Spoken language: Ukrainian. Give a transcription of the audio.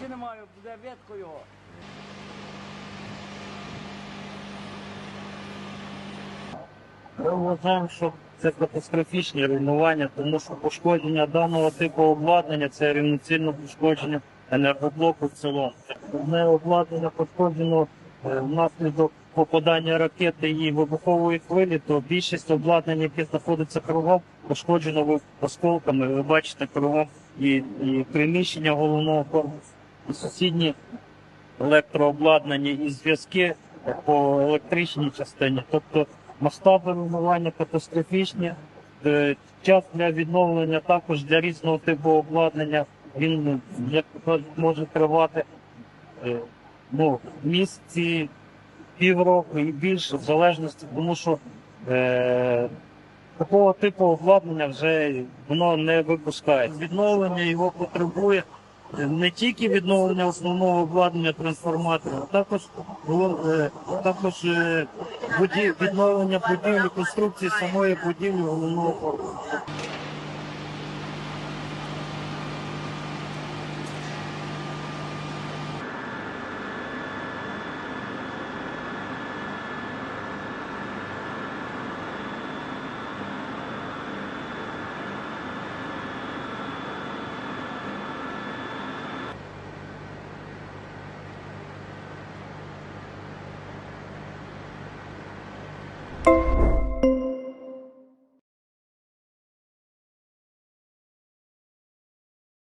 Чи немає, буде ветко його. Ми вважаємо, що це катастрофічні руйнування, тому що пошкодження даного типу обладнання це рівноцінне пошкодження енергоблоку в цілому. Одне обладнання пошкоджено е, внаслідок попадання ракети і вибухової хвилі, то більшість обладнання, яке знаходиться кругом, пошкоджено осколками. Ви бачите кругом і, і приміщення головного корпусу, сусідні електрообладнання і зв'язки по електричній частині. Тобто масштаби руйнування катастрофічні. Е, Час для відновлення також для різного типу обладнання він як може тривати е, ну, місяці, півроку і більше, в залежності, тому що е, такого типу обладнання вже воно не випускає. Відновлення його потребує не тільки відновлення основного обладнання трансформатора, а також, е, також е, відновлення будівлі, конструкції самої будівлі головного корпусу.